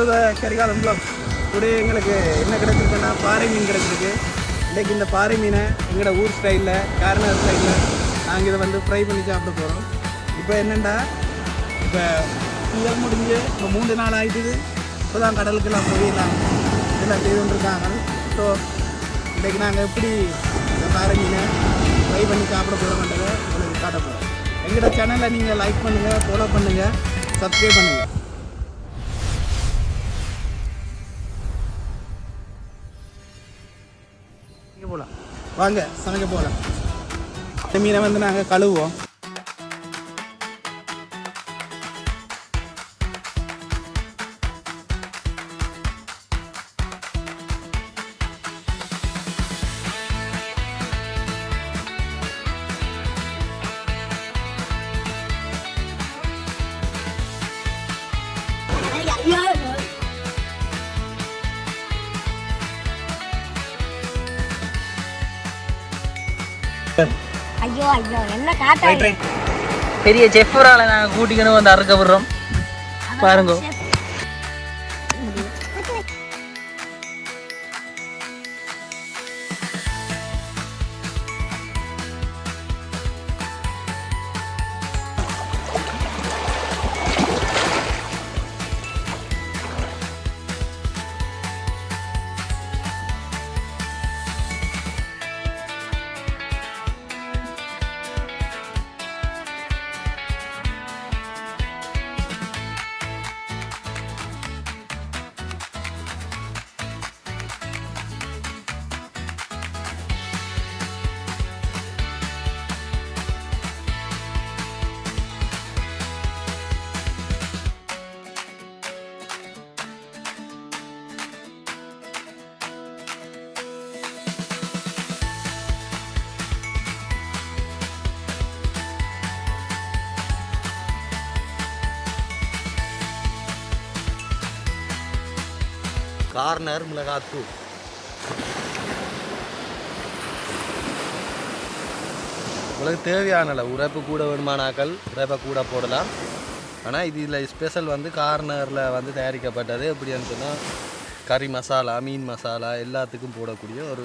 To the Karikalam blog today எங்களுக்கு என்ன கிடைச்சிருக்குன்னா பாறை மீன் கிடைச்சிருக்கு. இன்றைக்கு இந்த பாறை மீனை எங்களோட ஊர் ஸ்டைலில் கார்னர் ஸ்டைலில் நாங்கள் இதை வந்து ஃப்ரை பண்ணி சாப்பிட போகிறோம் இப்போ என்னென்னா இப்போ புயல் முடிஞ்சு இப்போ மூன்று நாள் ஆகிட்டுது இப்போ தான் கடலுக்கெல்லாம் போயிடலாம். எல்லாம் செய்து கொண்டிருக்காங்க. ஸோ இன்றைக்கு நாங்கள் எப்படி இந்த பாறை மீனை ஃப்ரை பண்ணி சாப்பிட போகிறோம்ன்றதை உங்களுக்கு காட்ட போகிறோம் எங்களோட சேனலை நீங்கள் லைக் பண்ணுங்கள் ஃபாலோ பண்ணுங்கள் சப்ஸ்கிரைப் பண்ணுங்கள் வாங்க சமைக்க போகலாம் இந்த மீனை வந்து நாங்கள் கழுவுவோம். ஐயோ என்ன பெரிய செஃப்பரால நாங்கள் கூட்டிக்கணும் வந்து அறுக்க விடுறோம். பாருங்க. கார்னர் மிளகாத்தூள். உங்களுக்கு தேவையான அளவு உரைப்பு கூட வேணுமானாக்கள் உரைப்பை கூட போடலாம். ஆனால் இது இதில் ஸ்பெஷல் வந்து கார்னரில் வந்து தயாரிக்கப்பட்டது. எப்படின்னு சொன்னால் கறி மசாலா மீன் மசாலா எல்லாத்துக்கும் போடக்கூடிய ஒரு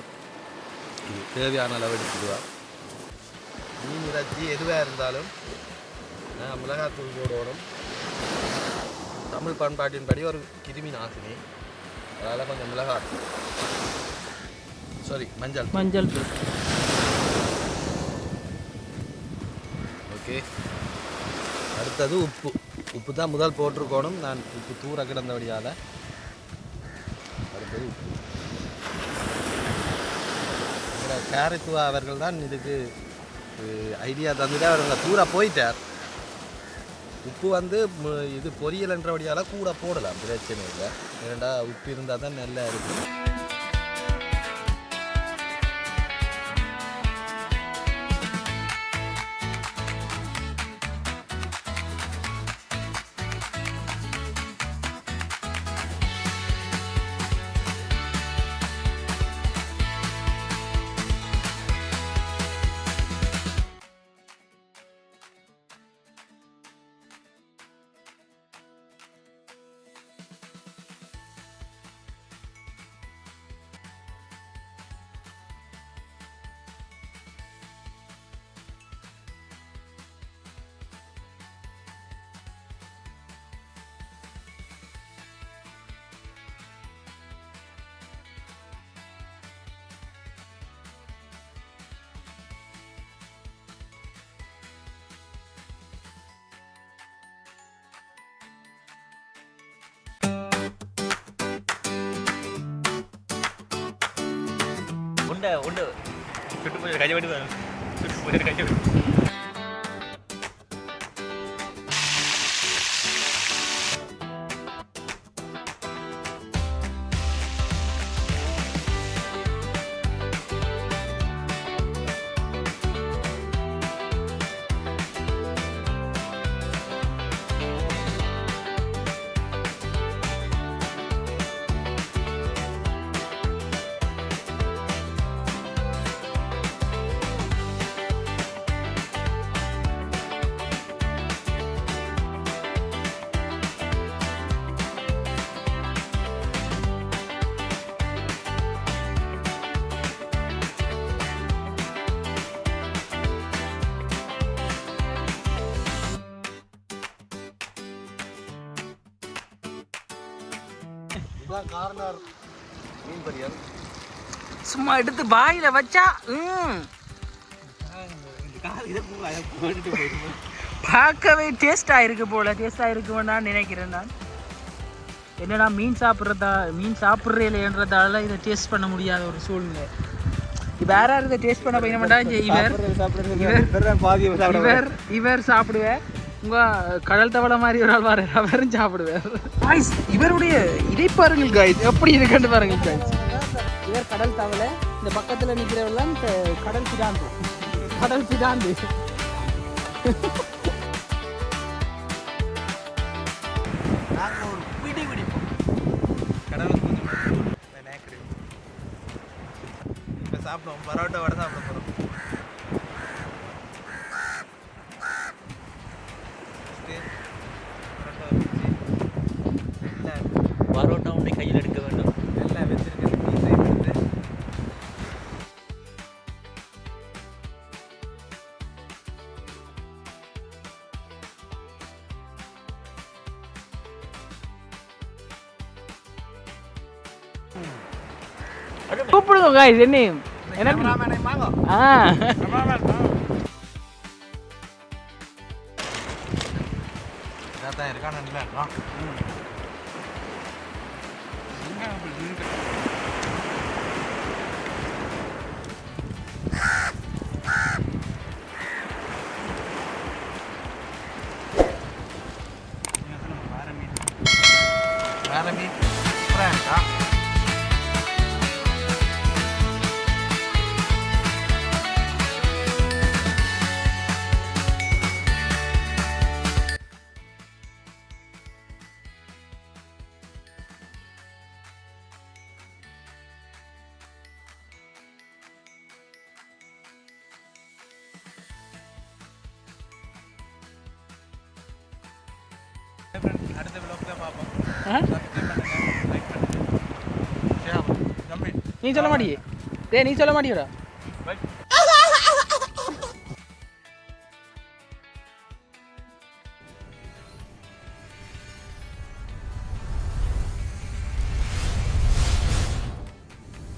தேவையான அளவு எடுத்துக்குவா மீன் இறைச்சி எதுவாக இருந்தாலும் மிளகாத்தூள் போடணும் தமிழ் பண்பாட்டின்படி ஒரு கிருமி நாசினி. அதனால் கொஞ்சம் மிளகாய். சாரி மஞ்சள். மஞ்சள் தூள். ஓகே அடுத்தது உப்பு. உப்பு தான் முதல் போட்டிருக்கணும். நான் உப்பு தூர கிடந்தபடியால் அடுத்தது உப்பு. கேரத்துவா அவர்கள் தான் இதுக்கு ஐடியா தந்துட்டு அவர் தூர போயிட்டார். உப்பு வந்து இது பொரியல் என்றபடியால் கூட போடலாம் பிரச்சனை இல்லை. ஏன்னா உப்பு இருந்தால் தான் நல்லா இருக்கும். ഉണ്ട് ഉണ്ട്. കഴിഞ്ഞ വേണ്ടി ചുട്ടുപോയി കഴിഞ്ഞ இதுதான் கார்னர். மீன் பொரியல் சும்மா எடுத்து வாயில வச்சா ம். பார்க்கவே டேஸ்டாக இருக்கு போல டேஸ்டாக இருக்குன்னு நான் நினைக்கிறேன் நான். என்னடா மீன் சாப்பிட்றதா மீன் சாப்பிட்றேன்றதால இதை டேஸ்ட் பண்ண முடியாத ஒரு சூழ்நிலை. இப்போ யாராவது இதை டேஸ்ட் பண்ண போய் மாட்டா இவர் இவர் இவர் சாப்பிடுவேன் உங்க கடல் தவளை மாதிரி ஒரு ஆள் வர அவரும் சாப்பிடுவார். காய்ஸ் இவருடைய இதை பாருங்கள் காய்ஸ் எப்படி இருக்குன்னு பாருங்கள் காய்ஸ் இவர் கடல் தவளை இந்த பக்கத்துல நிக்கிறவெல்லாம் க- கடல் பிடாந்து கடல் பிடாந்து நாங்கள் ஒரு பிடி பிடிப்போம் கடவுளுக்கு கொஞ்சம் சாப்பிடுவோம். பரோட்டா வடை சாப்பிட போகிறோம் பரோட்டா உன்னை கையில் எடுக்க வேண்டும். பீஸையும் எடுத்து. கூப்பிடுங்க காய்ஸ் என்ன. வாங்க ஆ. இருக்கானு நீ சொல்ல மாட்டியே டேய் நீ சொல்ல மாட்டியடா